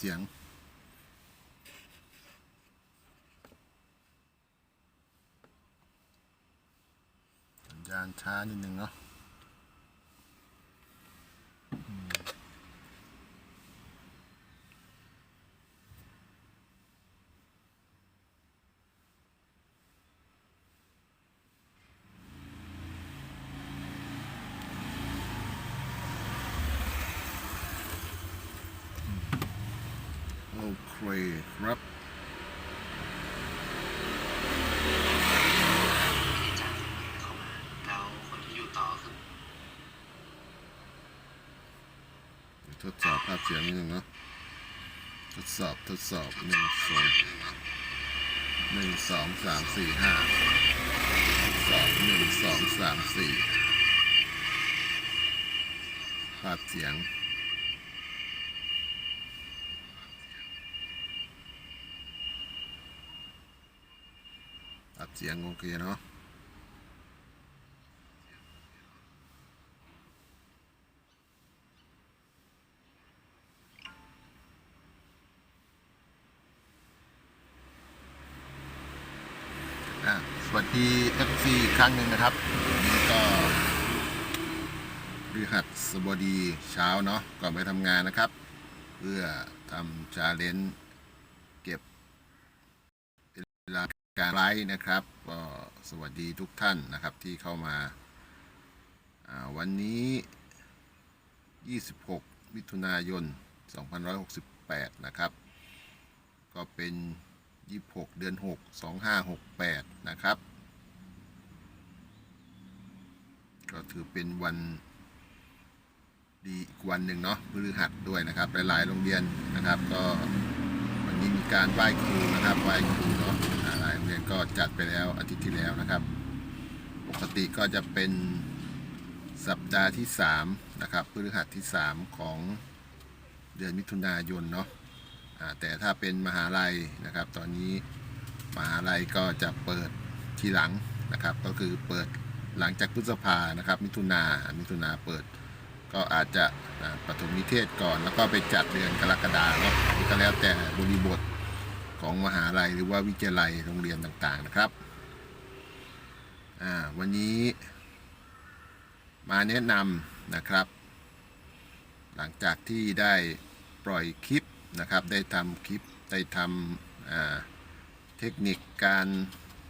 เสียง สัญญาณช้านิดนึงเนาะอืม โอเคครับไม่ได้จ้างเข้ามาแล้วคนที่อยู่ต่อคือทดสอบภาพเสียงนิดนึงเนาะทดสอบทดสอบหนึ่งสองหนึ่งสองสามสี่ห้าสอบหนึ่งสองสามสี่ภาพเสียง ภาพ เสียงโอเคเนาะสวัสดี FC อีกครั้งหนึ่งนะครับวันนี้ก็พฤหัสบดีเช้าเนาะก่อนไปทำงานนะครับ เพื่อทำชาเลนจ์เก็บเวลา การไลฟ์นะครับก็สวัสดีทุกท่านนะครับที่เข้ามาวันนี้ 26 มิถุนายน 2568 นะครับ ก็เป็น 26 เดือน 6 2568 นะครับ ก็ถือเป็นวันดีอีกวันหนึ่งเนาะพฤหัสด้วยนะครับ หลาย ๆ โรงเรียนนะครับ ก็วันนี้มีการไหว้ครูนะครับไหว้ครูเนาะ ก็จัดไปแล้วอาทิตย์ที่แล้วนะครับ ปกติก็จะเป็นสัปดาห์ที่3นะครับพฤหัสที่ 3 ของเดือนมิถุนายนเนาะอ่าแต่ถ้าเป็นมหาลัยนะครับ ตอนนี้มหาลัยก็จะเปิดทีหลังนะครับ ก็คือเปิดหลังจากพฤษภานะครับ มิถุนามิถุนาเปิดก็อาจจะอ่าปฐมนิเทศก่อน แล้วก็ไปจัดเดือนกรกฎาเนาะก็แล้วแต่บริบท ของมหาลัยหรือว่าวิทยาลัยโรงเรียนต่างๆนะครับอ่าวันนี้มาแนะนำนะครับ หลังจากที่ได้ปล่อยคลิปนะครับ ได้ทำคลิปได้ทำเทคนิคการ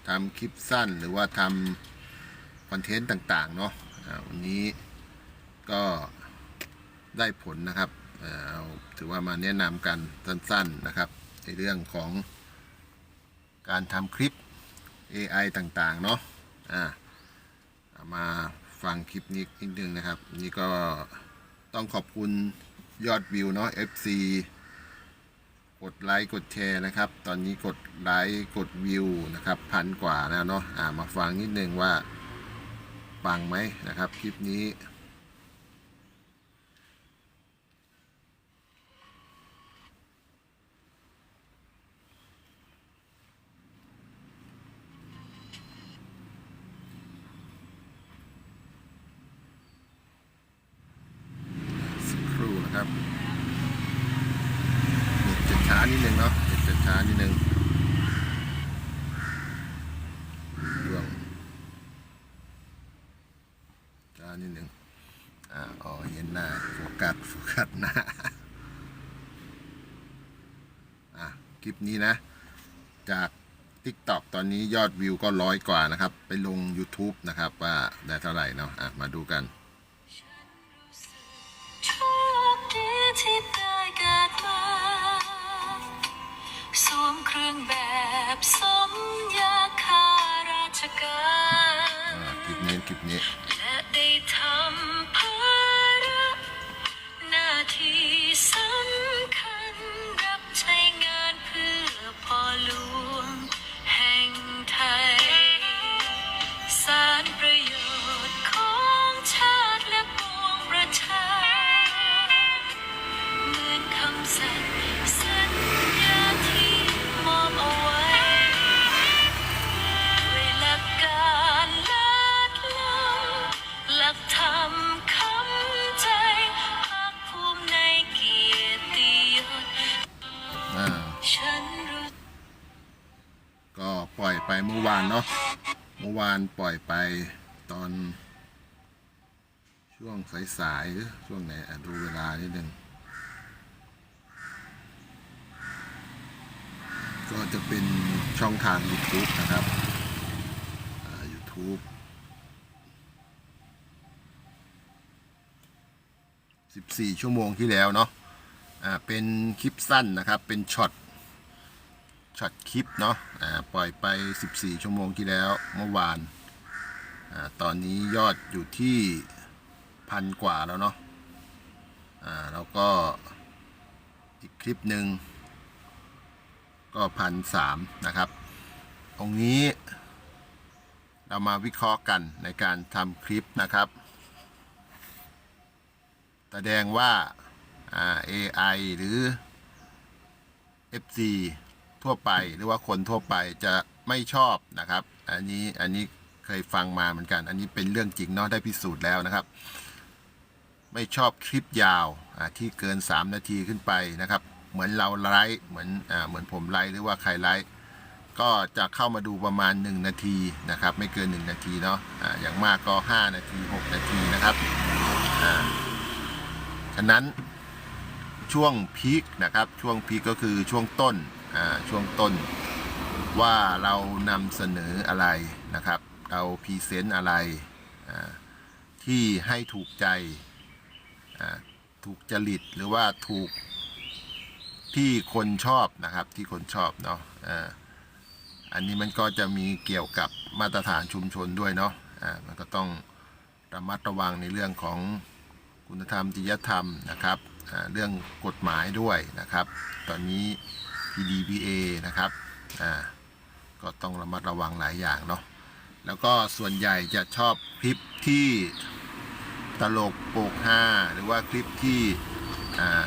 ทำคลิปสั้นหรือว่าทำคอนเทนต์ต่างๆเนาะวันนี้ก็ได้ผลนะครับ เอาถือว่ามาแนะนำกันสั้นๆนะครับ ในเรื่องของการทำคลิป AI ต่างๆ เนาะอ่ามาฟังคลิปนี้นิดนึงนะครับ นี่ก็ต้องขอบคุณยอดวิวเนาะ FC กดไลค์กดแชร์นะครับ ตอนนี้กดไลค์กดวิวนะครับพันกว่าแล้วเนาะอ่ามาฟังนิดนึงว่าปังไหมนะครับ คลิปนี้ สักครู่ นะครับเน็ตจะช้านิดนึงเนาะเน็ตจะช้านิดนึงดวงช้านิดนึงอ่าอ๋อเห็นหน้าโฟกัสโฟกัสหน้าอะคลิปนี้นะ จาก TikTok ตอนนี้ยอดวิวก็ร้อยกว่านะครับ ไปลง YouTube นะครับ ว่าได้เท่าไหร่เนาะอะมาดูกัน คลิานเนาะเมื่อวานปล่อยไปตอน ช่วงสายๆหรือช่วงไหนดูเวลานิดนึงก็จะเป็นช่องทาง YouTube นะครับ YouTube 14 ชั่วโมงที่แล้วเนาะ อ่า เป็นคลิปสั้นนะครับ เป็นช็อต ช็อตคลิปเนาะอ่าปล่อยไป 14 ชั่วโมงที่แล้วเมื่อวานอ่าตอนนี้ยอดอยู่ที่พันกว่าแล้วเนาะอ่าแล้วก็อีกคลิปหนึ่งก็พันสามนะครับตรงนี้เรามาวิเคราะห์กันในการทำคลิปนะครับแสดงว่า AI หรือ FC ทั่วไปหรือว่าคนทั่วไปจะไม่ชอบนะครับ อันนี้อันนี้เคยฟังมาเหมือนกัน อันนี้เป็นเรื่องจริงเนาะได้พิสูจน์แล้วนะครับ ไม่ชอบคลิปยาวอ่าที่เกิน 3 นาทีขึ้นไปนะครับ เหมือนเราไลฟ์เหมือนอ่าเหมือนผมไลฟ์หรือว่าใครไลฟ์ก็จะเข้ามาดูประมาณ 1 นาทีนะครับ ไม่เกิน 1 นาทีเนาะอ่าอย่างมากก็ 5 นาที 6 นาทีนะครับอ่าฉะนั้นช่วงพีคนะครับ ช่วงพีคก็คือช่วงต้น ช่วงต้นว่าเรานำเสนออะไรนะครับ เราพรีเซนต์อะไรที่ให้ถูกใจถูกจริตหรือว่าถูกที่คนชอบนะครับที่คนชอบเนาะอันนี้มันก็จะมีเกี่ยวกับมาตรฐานชุมชนด้วยเนาะมันก็ต้องระมัดระวังในเรื่องของคุณธรรมจริยธรรมนะครับเรื่องกฎหมายด้วยนะครับ ตอนนี้ PDPA นะครับอ่าก็ต้องระมัดระวังหลายอย่างเนาะแล้วก็ส่วนใหญ่จะชอบคลิปที่ตลกโปกฮาหรือว่าคลิปที่อ่า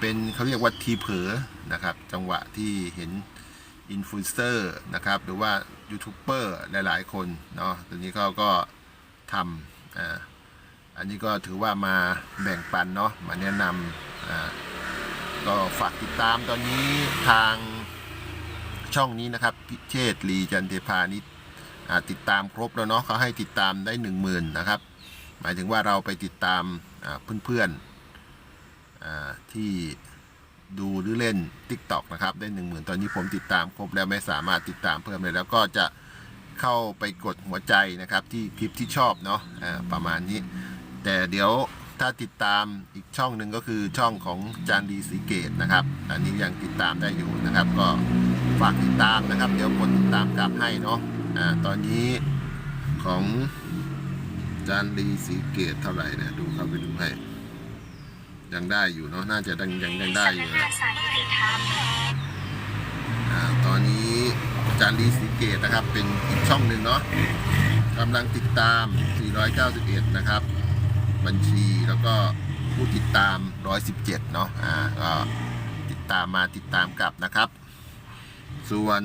เป็นเขาเรียกว่าทีเผลอนะครับ จังหวะที่เห็นอินฟลูเอนเซอร์นะครับ หรือว่ายูทูบเบอร์หลาย ๆ คนเนาะตัวนี้เขาก็ทำอ่าอันนี้ก็ถือว่ามาแบ่งปันเนาะมาแนะนำอ่า ก็ฝากติดตามตอนนี้ทางช่องนี้นะครับ พิเชษลีจันเทพานิติดตามครบแล้วเนาะเขาให้ติดตามได้หนึ่งหมื่นนะครับ หมายถึงว่าเราไปติดตามเพื่อนๆที่ดูหรือเล่น TikTok นะครับ ได้หนึ่งหมื่นตอนนี้ผมติดตามครบแล้วไม่สามารถติดตามเพิ่มเลยแล้วก็จะเข้าไปกดหัวใจนะครับที่คลิปที่ชอบเนาะอ่าประมาณนี้ แต่เดี๋ยว ถ้าติดตามอีกช่องหนึ่งก็คือช่องของจานดีสีเกตนะครับ อันนี้ยังติดตามได้อยู่นะครับ ก็ฝากติดตามนะครับ เดี๋ยวกดติดตามกลับให้เนาะอ่าตอนนี้ของจานดีสีเกตเท่าไหร่เนี่ยดูเข้าไปดูให้ยังได้อยู่เนาะน่าจะยังยังยังได้อยู่นะอ่าตอนนี้จานดีสีเกตนะครับเป็นอีกช่องหนึ่งเนาะกำลังติดตาม 491 นะครับ บัญชี แล้วก็ผู้ติดตาม 117 เนาะอ่าก็ติดตามมาติดตามกลับนะครับ ส่วน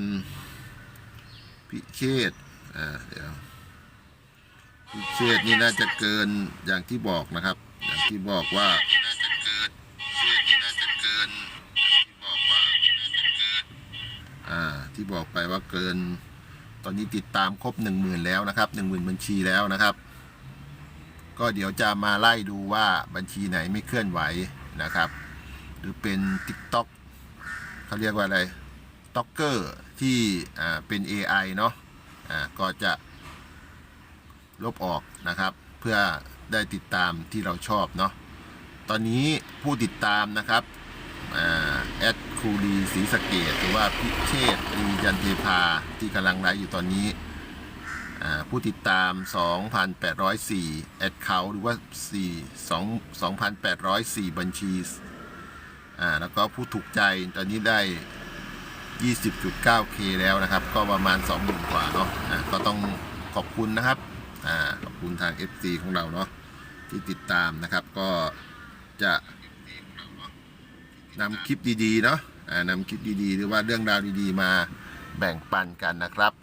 พิเชษอ่าเดี๋ยวพิเชษนี่น่าจะเกินอย่างที่บอกนะครับ อย่างที่บอกว่าเกินน่าจะเกินที่บอกว่าเกินอ่าที่บอกไปว่าเกิน ตอนนี้ติดตามครบหนึ่งหมื่นแล้วนะครับหนึ่งหมื่นบัญชีแล้วนะครับ ก็เดี๋ยวจะมาไล่ดูว่าบัญชีไหนไม่เคลื่อนไหวนะครับ หรือเป็น TikTok เขาเรียกว่าอะไรต็อกเกอร์ที่เป็น AI เนาะอ่าก็จะลบออกนะครับ เพื่อได้ติดตามที่เราชอบเนาะตอนนี้ผู้ติดตามนะครับแอดคูรีศรีสเกตหรือว่าพิเชษลีจันเทพาที่กำลังไลฟ์อยู่ตอนนี้ ผู้ติดตาม 2,804แอดเขาหรือว่า 4 2 2,804 บัญชีอ่าแล้วก็ผู้ถูกใจตอนนี้ได้ 20.9k แล้วนะครับ ก็ประมาณ 20,000 กว่าเนาะอ่าก็ต้องขอบคุณนะครับอ่าขอบคุณทาง FC ของเราเนาะที่ติดตามนะครับก็จะนำคลิปดีๆเนาะนำคลิปดีๆ หรือว่าเรื่องราวดีๆ มาแบ่งปันกันนะครับ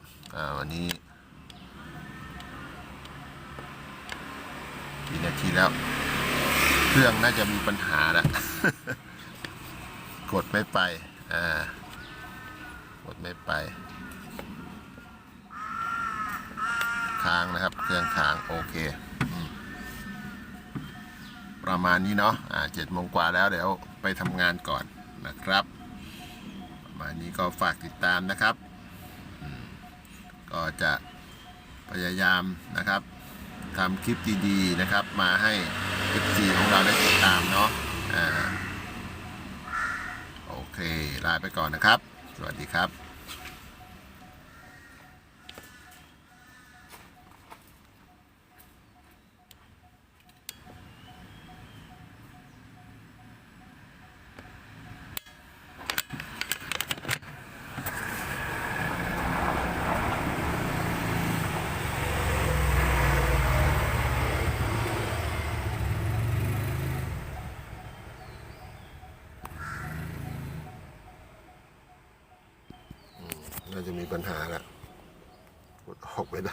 วันนี้ กี่นาทีแล้ว เครื่องน่าจะมีปัญหาละกดไม่ไปอ่ากดไม่ไป ค้างนะครับ เครื่องค้างโอเค ประมาณนี้เนาะอ่าเจ็ดโมงกว่าแล้วเดี๋ยวไปทำงานก่อนนะครับ ประมาณนี้ก็ฝากติดตามนะครับ ก็จะพยายามนะครับ ทำคลิปดีๆนะครับ มาให้ FC ของเราได้ติดตามเนาะอ่าโอเคลาไปก่อนนะครับ สวัสดีครับ น่าจะมีปัญหาละกดออกไม่ได้